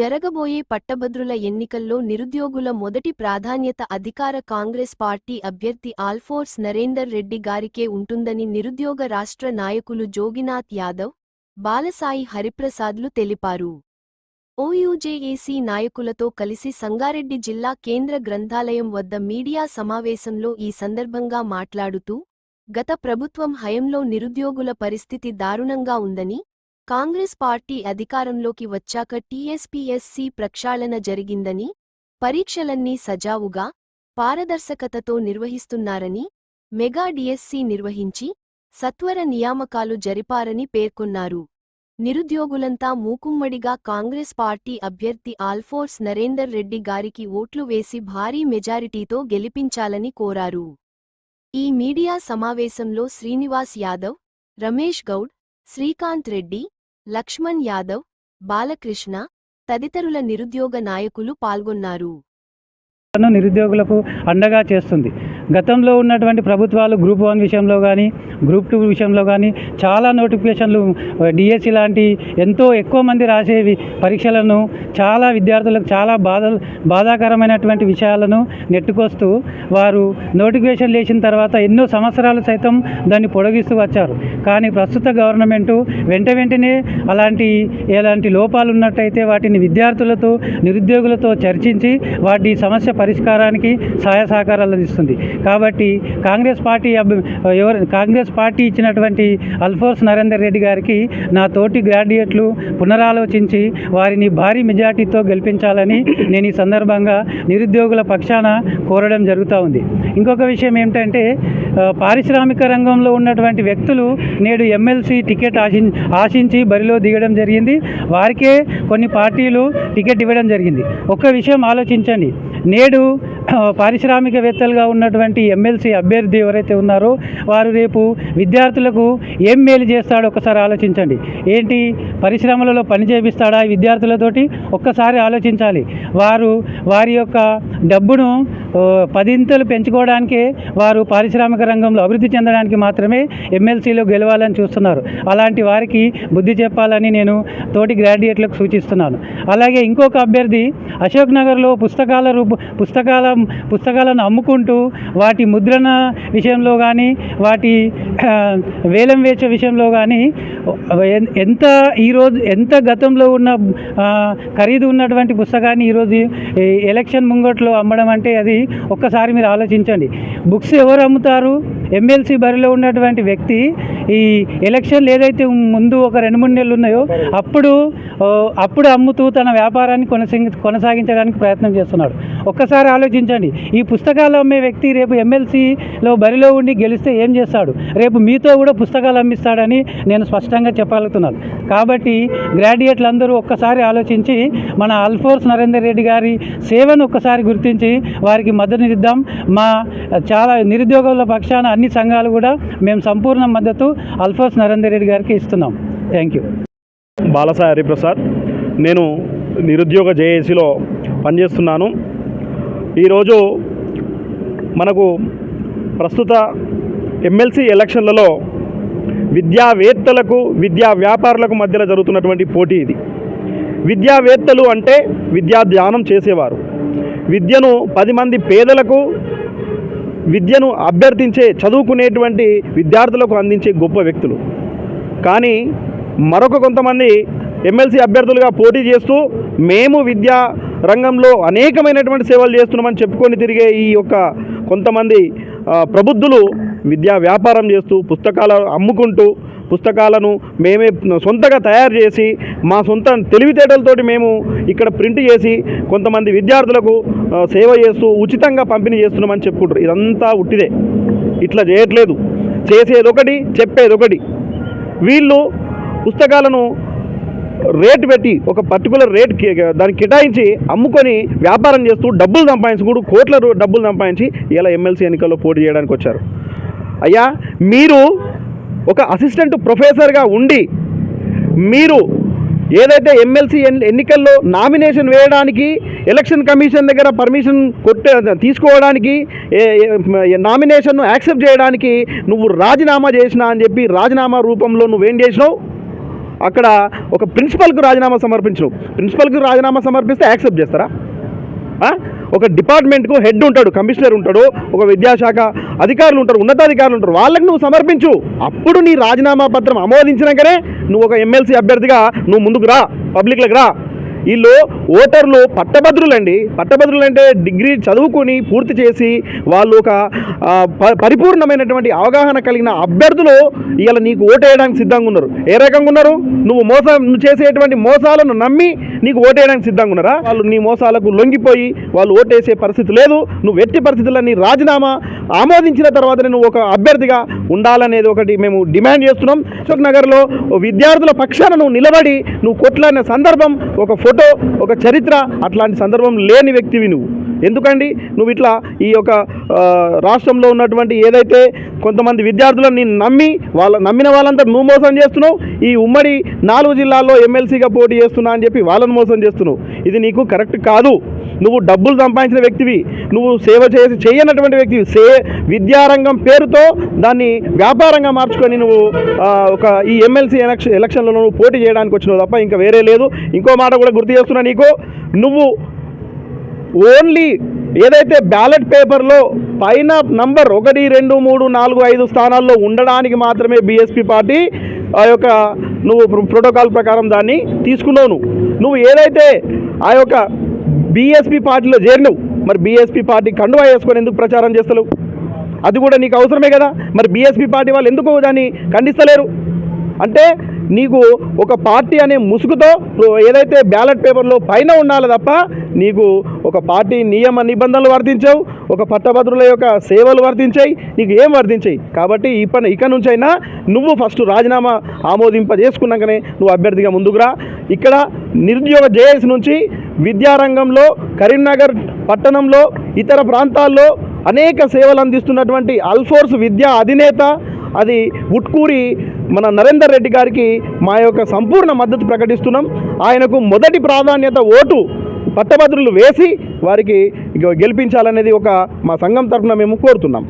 జరగబోయే పట్టభద్రుల ఎన్నికల్లో నిరుద్యోగుల మొదటి ప్రాధాన్యత అధికార కాంగ్రెస్ పార్టీ అభ్యర్థి ఆల్ఫోర్స్ నరేందర్ రెడ్డి గారికే ఉంటుందని నిరుద్యోగ రాష్ట్ర నాయకులు జోగినాథ్ యాదవ్ బాలసాయి హరిప్రసాద్లు తెలిపారు. ఓయూజేఏసీ నాయకులతో కలిసి సంగారెడ్డి జిల్లా కేంద్ర గ్రంథాలయం వద్ద మీడియా సమావేశంలో ఈ సందర్భంగా మాట్లాడుతూ గత ప్రభుత్వం హయంలో నిరుద్యోగుల పరిస్థితి దారుణంగా ఉందని కాంగ్రెస్ పార్టీ అధికారంలోకి వచ్చాక టీఎస్పీఎస్సీ ప్రక్షాళన జరిగిందని పరీక్షలన్నీ సజావుగా పారదర్శకతతో నిర్వహిస్తున్నారని మెగా డిఎస్సీ నిర్వహించి సత్వర నియామకాలు జరిపారని పేర్కొన్నారు. నిరుద్యోగులంతా మూకుమ్మడిగా కాంగ్రెస్ పార్టీ అభ్యర్థి ఆల్ఫోర్స్ నరేందర్ రెడ్డి గారికి ఓట్లు వేసి భారీ మెజారిటీతో గెలిపించాలని కోరారు. ఈ మీడియా సమావేశంలో శ్రీనివాస్ యాదవ్ రమేష్ గౌడ్ శ్రీకాంత్ రెడ్డి లక్ష్మణ్ యాదవ్ బాలకృష్ణ తదితరుల నిరుద్యోగ నాయకులు పాల్గొన్నారు. నిరుద్యోగులకు అండగా చేస్తుంది. గతంలో ఉన్నటువంటి ప్రభుత్వాలు గ్రూప్ వన్ విషయంలో కానీ గ్రూప్ టూ విషయంలో కానీ చాలా నోటిఫికేషన్లు డిఎస్సి లాంటి ఎంతో ఎక్కువ మంది రాసేవి పరీక్షలను చాలా విద్యార్థులకు చాలా బాధ బాధాకరమైనటువంటి విషయాలను నెట్టుకొస్తూ వారు నోటిఫికేషన్ లేచిన తర్వాత ఎన్నో సంవత్సరాలు సైతం దాన్ని పొడిగిస్తూ వచ్చారు. కానీ ప్రస్తుత గవర్నమెంటు వెంట వెంటనే అలాంటి ఎలాంటి లోపాలు ఉన్నట్టయితే వాటిని విద్యార్థులతో నిరుద్యోగులతో చర్చించి వాటి సమస్య పరిష్కారానికి సహాయ సహకారాలు అందిస్తుంది. కాబట్టి కాంగ్రెస్ పార్టీ అభ్య- ఎవరు కాంగ్రెస్ పార్టీ ఇచ్చినటువంటి అల్ఫోర్స్ నరేందర్ రెడ్డి గారికి నా తోటి గ్రాడ్యుయేట్లు పునరాలోచించి వారిని భారీ మెజార్టీతో గెలిపించాలని నేను ఈ సందర్భంగా నిరుద్యోగుల పక్షాన కోరడం జరుగుతూ ఉంది. ఇంకొక విషయం ఏమిటంటే పారిశ్రామిక రంగంలో ఉన్నటువంటి వ్యక్తులు నేడు ఎమ్మెల్సీ టికెట్ ఆశి ఆశించి బరిలో దిగడం జరిగింది. వారికే కొన్ని పార్టీలు టికెట్ ఇవ్వడం జరిగింది. ఒక్క విషయం ఆలోచించండి. నేడు పారిశ్రామికవేత్తలుగా ఉన్నటువంటి ఎమ్మెల్సీ అభ్యర్థి ఎవరైతే ఉన్నారో వారు రేపు విద్యార్థులకు ఏం మేలు చేస్తాడో ఒకసారి ఆలోచించండి. ఏంటి? పరిశ్రమలలో పని చేపిస్తాడా ఈ విద్యార్థులతోటి? ఒక్కసారి ఆలోచించాలి. వారు వారి యొక్క డబ్బును పదింతలు పెంచుకోవడానికే వారు పారిశ్రామిక రంగంలో అభివృద్ధి చెందడానికి మాత్రమే ఎమ్మెల్సీలో గెలవాలని చూస్తున్నారు. అలాంటి వారికి బుద్ధి చెప్పాలని నేను తోటి గ్రాడ్యుయేట్లకు సూచిస్తున్నాను. అలాగే ఇంకొక అభ్యర్థి అశోక్ నగర్లో పుస్తకాల రూప పుస్తకాల పుస్తకాలను అమ్ముకుంటూ వాటి ముద్రణ విషయంలో కానీ వాటి వేలం వేచే విషయంలో కానీ ఎంత ఈరోజు ఎంత గతంలో ఉన్న ఖరీదు ఉన్నటువంటి పుస్తకాన్ని ఈరోజు ఎలక్షన్ ముంగట్లో అమ్మడం అంటే అది ఒక్కసారి మీరు ఆలోచించండి. బుక్స్ ఎవరు అమ్ముతారు? ఎమ్మెల్సీ బరిలో ఉన్నటువంటి వ్యక్తి ఈ ఎలక్షన్లు ఏదైతే ముందు ఒక రెండు మూడు నెలలు ఉన్నాయో అప్పుడు అప్పుడు అమ్ముతూ తన వ్యాపారాన్ని కొనసాగి కొనసాగించడానికి ప్రయత్నం చేస్తున్నాడు. ఒక్కసారి ఆలోచించండి. ఈ పుస్తకాలు అమ్మే వ్యక్తి రేపు ఎమ్మెల్సీలో బరిలో ఉండి గెలిస్తే ఏం చేస్తాడు? రేపు మీతో కూడా పుస్తకాలు అమ్మిస్తాడని నేను స్పష్టంగా చెప్పగలుగుతున్నాను కాబట్టి గ్రాడ్యుయేట్లు అందరూ ఒక్కసారి ఆలోచించి మన అల్ఫోర్స్ నరేందర్ రెడ్డి గారి సేవను ఒక్కసారి గుర్తించి వారికి మద్దతునిద్దాం మా చాలా నిరుద్యోగుల పక్షాన అన్ని సంఘాలు కూడా మేము సంపూర్ణ మద్దతు అల్ఫోర్స్ నరేందర్ రెడ్డి గారికి ఇస్తున్నాం. థ్యాంక్ యూ బాలసాయి హరిప్రసాద్ నేను నిరుద్యోగ జేఏసీలో పనిచేస్తున్నాను. ఈరోజు మనకు ప్రస్తుత ఎమ్మెల్సీ ఎలక్షన్లలో విద్యావేత్తలకు విద్యా వ్యాపారులకు మధ్యలో జరుగుతున్నటువంటి పోటీ ఇది. విద్యావేత్తలు అంటే విద్యా ధ్యానం చేసేవారు. విద్యను పది మంది పేదలకు విద్యను అభ్యర్థించే చదువుకునేటువంటి విద్యార్థులకు అందించే గొప్ప వ్యక్తులు. కానీ మరొక కొంతమంది ఎమ్మెల్సీ అభ్యర్థులుగా పోటీ చేస్తూ మేము విద్యా రంగంలో అనేకమైనటువంటి సేవలు చేస్తున్నామని చెప్పుకొని తిరిగే ఈ యొక్క కొంతమంది ప్రబుద్ధులు విద్యా వ్యాపారం చేస్తూ పుస్తకాలు అమ్ముకుంటూ పుస్తకాలను మేమే సొంతగా తయారు చేసి మా సొంత తెలివితేటలతోటి మేము ఇక్కడ ప్రింట్ చేసి కొంతమంది విద్యార్థులకు సేవ చేస్తూ ఉచితంగా పంపిణీ చేస్తున్నామని చెప్పుకుంటారు. ఇదంతా ఉట్టిదే. ఇట్లా చేయట్లేదు. చేసేది ఒకటి చెప్పేది ఒకటి వీళ్ళు పుస్తకాలను రేట్ పెట్టి ఒక పర్టికులర్ రేట్ దాన్ని కేటాయించి అమ్ముకొని వ్యాపారం చేస్తూ డబ్బులు సంపాదించి కూడా కోట్ల రూ- డబ్బులు సంపాదించి ఇలా ఎమ్మెల్సీ ఎన్నికల్లో పోటీ చేయడానికి వచ్చారు అయ్యా మీరు ఒక అసిస్టెంట్ ప్రొఫెసర్గా ఉండి మీరు ఏదైతే ఎమ్మెల్సీ ఎన్ ఎన్నికల్లో నామినేషన్ వేయడానికి ఎలక్షన్ కమిషన్ దగ్గర పర్మిషన్ కొట్టే తీసుకోవడానికి ఏ- నామినేషన్ను యాక్సెప్ట్ చేయడానికి నువ్వు రాజీనామా చేసినా అని చెప్పి రాజీనామా రూపంలో నువ్వేం చేసినావు? అక్కడ ఒక ప్రిన్సిపల్కు రాజీనామా సమర్పించు ప్రిన్సిపల్కు రాజీనామా సమర్పిస్తే యాక్సెప్ట్ చేస్తారా? ఒక డిపార్ట్మెంట్కు హెడ్ ఉంటాడు కమిషనర్ ఉంటాడు ఒక విద్యాశాఖ అధికారులు ఉంటారు ఉన్నతాధికారులు ఉంటారు వాళ్ళకి నువ్వు సమర్పించు. అప్పుడు నీ రాజీనామా పత్రం ఆమోదించినాకనే నువ్వు ఒక ఎమ్మెల్సీ అభ్యర్థిగా నువ్వు ముందుకు రా పబ్లిక్లకు రా. వీళ్ళు ఓటర్లు పట్టభద్రులండి. పట్టభద్రులు అంటే డిగ్రీ చదువుకొని పూర్తి చేసి వాళ్ళు ఒక ప- పరిపూర్ణమైనటువంటి అవగాహన కలిగిన అభ్యర్థులు ఇవాళ నీకు ఓటేయడానికి సిద్ధంగా ఉన్నారు. ఏ రకంగా ఉన్నారు? నువ్వు మోసం నువ్వు చేసేటువంటి మోసాలను నమ్మి నీకు ఓటేయడానికి సిద్ధంగా ఉన్నారా? వాళ్ళు నీ మోసాలకు లొంగిపోయి వాళ్ళు ఓటేసే పరిస్థితి లేదు. నువ్వు ఎట్టి పరిస్థితుల్లో నీ రాజీనామా ఆమోదించిన తర్వాతనే నువ్వు ఒక అభ్యర్థిగా ఉండాలనేది ఒకటి మేము డిమాండ్ చేస్తున్నాం. అశోక్ నగర్లో విద్యార్థుల పక్షాన నువ్వు నిలబడి నువ్వు కొట్లాడిన సందర్భం ఒక ఫోటో ఒక చరిత్ర అట్లాంటి సందర్భం లేని వ్యక్తివి నువ్వు. ఎందుకండి? నువ్వు ఇట్లా ఈ యొక్క రాష్ట్రంలో ఉన్నటువంటి ఏదైతే కొంతమంది విద్యార్థులను నేను నమ్మి వాళ్ళ నమ్మిన వాళ్ళంతా నువ్వు మోసం చేస్తున్నావు ఈ ఉమ్మడి నాలుగు జిల్లాల్లో ఎమ్మెల్సీగా పోటీ చేస్తున్నా అని చెప్పి వాళ్ళని మోసం చేస్తున్నావు. ఇది నీకు కరెక్ట్ కాదు. నువ్వు డబ్బులు సంపాదించిన వ్యక్తివి. నువ్వు సేవ చేసి చేయనటువంటి వ్యక్తివి. సే విద్యారంగం పేరుతో దాన్ని వ్యాపారంగా మార్చుకొని నువ్వు ఒక ఈ ఎమ్మెల్సీ ఎలక్షన్ ఎలక్షన్లో నువ్వు పోటీ చేయడానికి వచ్చినావు తప్ప ఇంకా వేరే లేదు. ఇంకో మాట కూడా గుర్తు చేస్తున్నా నీకు. నువ్వు ఓన్లీ ఏదైతే బ్యాలెట్ పేపర్లో పైన నంబర్ ఒకటి రెండు మూడు నాలుగు ఐదు స్థానాల్లో ఉండడానికి మాత్రమే బీఎస్పీ పార్టీ ఆ యొక్క నువ్వు ప్రోటోకాల్ ప్రకారం దాన్ని తీసుకున్నావు నువ్వు ఏదైతే ఆ యొక్క బీఎస్పీ పార్టీలో చేరినవు. మరి బీఎస్పీ పార్టీ కండువా వేసుకొని ఎందుకు ప్రచారం చేస్తలేవు? అది కూడా నీకు అవసరమే కదా. మరి బీఎస్పీ పార్టీ వాళ్ళు ఎందుకు దాన్ని ఖండిస్తలేరు? అంటే నీకు ఒక పార్టీ అనే ముసుగుతో నువ్వు ఏదైతే బ్యాలెట్ పేపర్లో పైన ఉండాలి తప్ప నీకు ఒక పార్టీ నియమ నిబంధనలు వర్తించవు ఒక పట్టభద్రుల యొక్క సేవలు వర్తించాయి నీకు ఏం వర్తించాయి. కాబట్టి ఇప్పటి ఇక నుంచైనా నువ్వు ఫస్ట్ రాజీనామా ఆమోదింపజేసుకున్నాకనే నువ్వు అభ్యర్థిగా ముందుకు రా ఇక్కడ నిరుద్యోగ జేఎస్ నుంచి విద్యారంగంలో కరీంనగర్ పట్టణంలో ఇతర ప్రాంతాల్లో అనేక సేవలు అందిస్తున్నటువంటి అల్ఫోర్స్ విద్యా అధినేత అది ఉట్కూరి మన నరేందర్ రెడ్డి గారికి మా యొక్క సంపూర్ణ మద్దతు ప్రకటిస్తున్నాం. ఆయనకు మొదటి ప్రాధాన్యత ఓటు పట్టభద్రులు వేసి వారికి గెలిపించాలనేది ఒక మా సంఘం తరఫున మేము కోరుతున్నాం.